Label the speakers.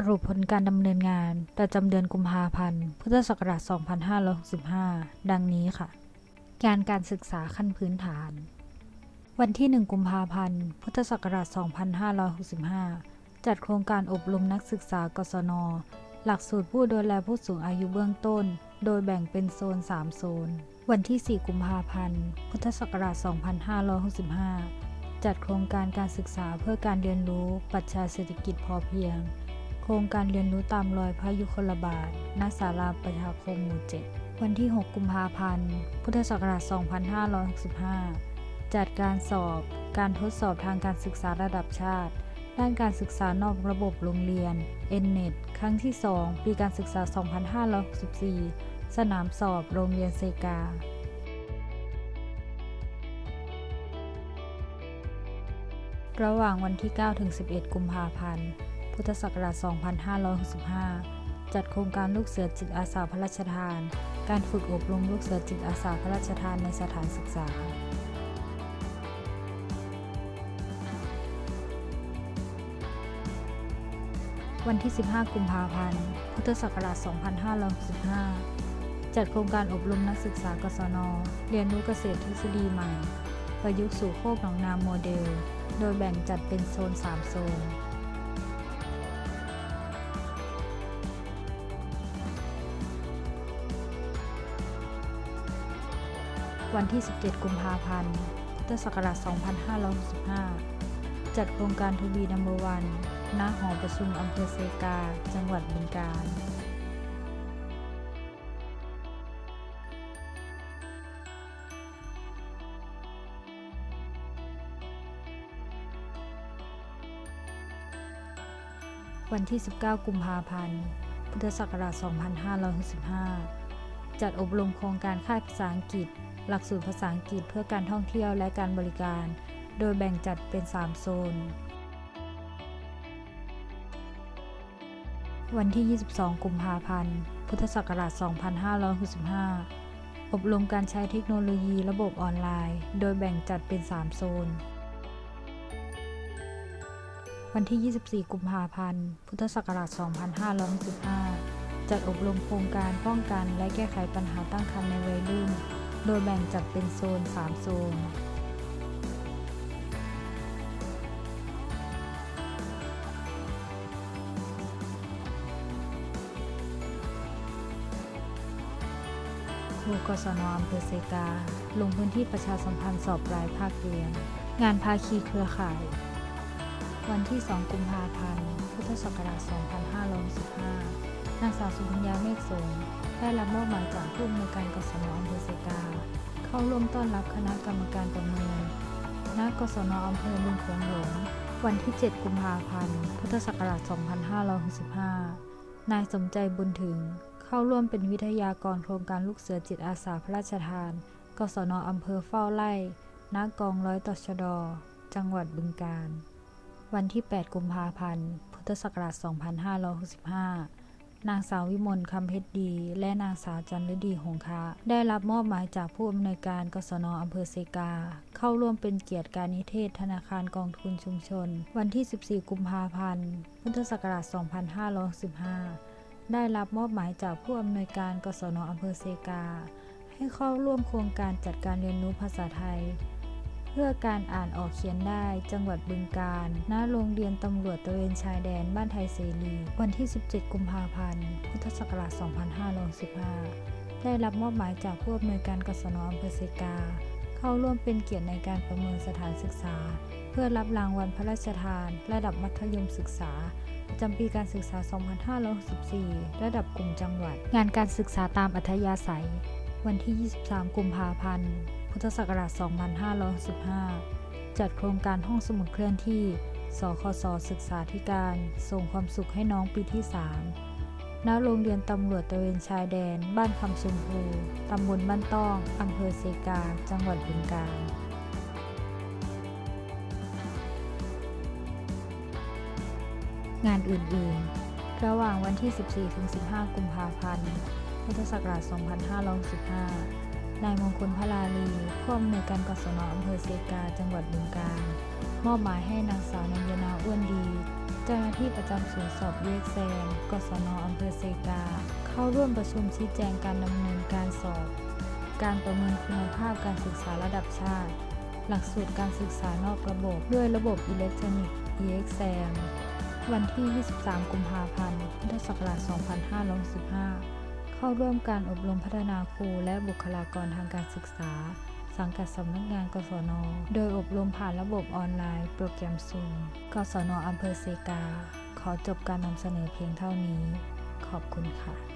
Speaker 1: สรุปผลการดำเนินงานประจำเดือนกุมภาพันธ์ พุทธศักราช 2565 ดังนี้ค่ะงานการศึกษาขั้นพื้นฐาน วันที่ 1 กุมภาพันธ์ พุทธศักราช 2565 จัดโครงการอบรมนักศึกษากศน หลักสูตรผู้ดูแลผู้สูงอายุเบื้องต้น โดยแบ่งเป็นโซน 3 โซน วันที่ 4 กุมภาพันธ์ พุทธศักราช 2565 จัดโครงการการศึกษาเพื่อการเรียนรู้ปรัชญาเศรษฐกิจพอเพียง ครงการเรียนรู้ตามรอยพระยุคลบาท ณ ศาลาประชาคมหมู่ 7 วันที่ 6 กุมภาพันธ์ พุทธศักราช 2565 จัดการสอบ การทดสอบทางการศึกษาระดับชาติ ด้านการศึกษานอกระบบโรงเรียน N-NET ครั้งที่ 2 ปีการศึกษา 2564 สนามสอบโรงเรียนเซการะหว่างวันที่ 9 ถึง 11 กุมภาพันธ์ พุทธศักราช 2565 จัดโครงการลูกเสือจิตอาสาพระราชทาน การฝึกอบรมลูกเสือจิตอาสาพระราชทานในสถานศึกษาวันที่ 15 กุมภาพันธ์ พุทธศักราช 2565 จัดโครงการอบรมนักศึกษากศน เรียนรู้เกษตรทฤษฎีใหม่ ประยุกต์สู่โคกหนองนาโมเดล โดยแบ่งจัดเป็นโซน 3 โซน วันที่ 17 กุมภาพันธ์ พุทธศักราช 2565 จัดโครงการทูบีนัมเบอร์วันณหอประชุมอำเภอเซกา จังหวัดบึงกาฬวันที่ 19 กุมภาพันธ์ พุทธศักราช 2565 จัดอบรมโครงการค่ายภาษาอังกฤษ หลักสูตรภาษาอังกฤษเพื่อการท่องเที่ยวและการบริการ โดยแบ่งจัดเป็น 3 โซน วันที่ 22 กุมภาพันธ์ พุทธศักราช 2565 อบรมการใช้เทคโนโลยีระบบออนไลน์ โดยแบ่งจัดเป็น 3 โซนวันที่ 24 กุมภาพันธ์ พุทธศักราช 2565 จัดอบรมโครงการป้องกันและแก้ไขปัญหาตั้งครรภ์ในวัยรุ่น โดยแบ่งจัดเป็นโซน 3 โซน ครูกศนอำเภอเซกา ลงพื้นที่ประชาสัมพันธ์สอบรายภาคเรียน งานภาคีเครือข่าย วันที่ 2 กุมภาพันธ์ พุทธศักราช 2515 นางสาวสุพัญญาเมฆสงได้รับมอบหมายจากผู้อำนวยการกศนอำเภอเซกา เข้าร่วมต้อนรับคณะกรรมการประเมินณกศนอำเภอบึงโขงหลงวันที่ 7 กุมภาพันธ์ พุทธศักราช 2565 นายสมใจบุญถึง เข้าร่วมเป็นวิทยากรโครงการลูกเสือจิตอาสาพระราชทาน กศนอำเภอเฝ้าไร่ณกองร้อยตชด จังหวัดบึงกาฬ วันที่ 8 กุมภาพันธ์ พุทธศักราช 2565 นางสาววิมลคำเพชรดี และนางสาวจันฤดีหงคะได้รับมอบหมายจากผู้อำนวยการกศนอำเภอเซกา เข้าร่วมเป็นเกียรติการนิเทศธนาคารกองทุนชุมชน วันที่ 14 กุมภาพันธ์ พุทธศักราช 2515 ได้รับมอบหมายจากผู้อำนวยการกศนอำเภอเซกา ให้เข้าร่วมโครงการจัดการเรียนรู้ภาษาไทย พื่อการอ่านออกเขียนได้ จังหวัดบึงกาฬ ณ โรงเรียนตำรวจตระเวนชายแดนบ้านไทยเสรี วันที่ 17 กุมภาพันธ์ พุทธศักราช 2515 ได้รับมอบหมายจากผู้อำนวยการกศนอำเภอเซกา เข้าร่วมเป็นเกียรติในการประเมินสถานศึกษา เพื่อรับรางวัลพระราชทาน ระดับมัธยมศึกษาประจำปีการศึกษา 2564 ระดับกลุ่มจังหวัด งานการศึกษาตามอัธยาศัย วันที่ 23 กุมภาพันธ์ พุทธศักราช 2515 จัดโครงการห้องสมุดเคลื่อนที่ สคส ศึกษาธิการ ส่งความสุขให้น้องปีที่ 3 ณ โรงเรียนตำรวจตระเวนชายแดน บ้านคำชมพูตำบลบ้านต้องอำเภอเซกา จังหวัดบึงกาฬงานอื่นๆ ระหว่างวันที่ 14-15 กุมภาพันธ์ พุทธศักราช 2515 นายมงคลพลาลีผู้อำนวยการกศนอำเภอเซกา จังหวัดบึงกาฬมอบหมายให้นางสาวนัญญนาอ้วนดี เจ้าหน้าที่ประจำศูนย์สอบเยกแซมกศนอำเภอเซกา เข้าร่วมประชุมชี้แจงการดำเนินการสอบ การประเมินคุณภาพการศึกษาระดับชาติ หลักสูตรการศึกษานอกระบบด้วยระบบอิเล็กทรอนิกส์ EXAM วันที่ 23 กุมภาพันธ์ พุทธศักราช 2515 เข้าร่วมการอบรมพัฒนาครูและบุคลากรทางการศึกษา สังกัดสำนักงานกศน โดยอบรมผ่านระบบออนไลน์ โปรแกรมซูมกศนอำเภอเซกา ขอจบการนำเสนอเพียงเท่านี้ ขอบคุณค่ะ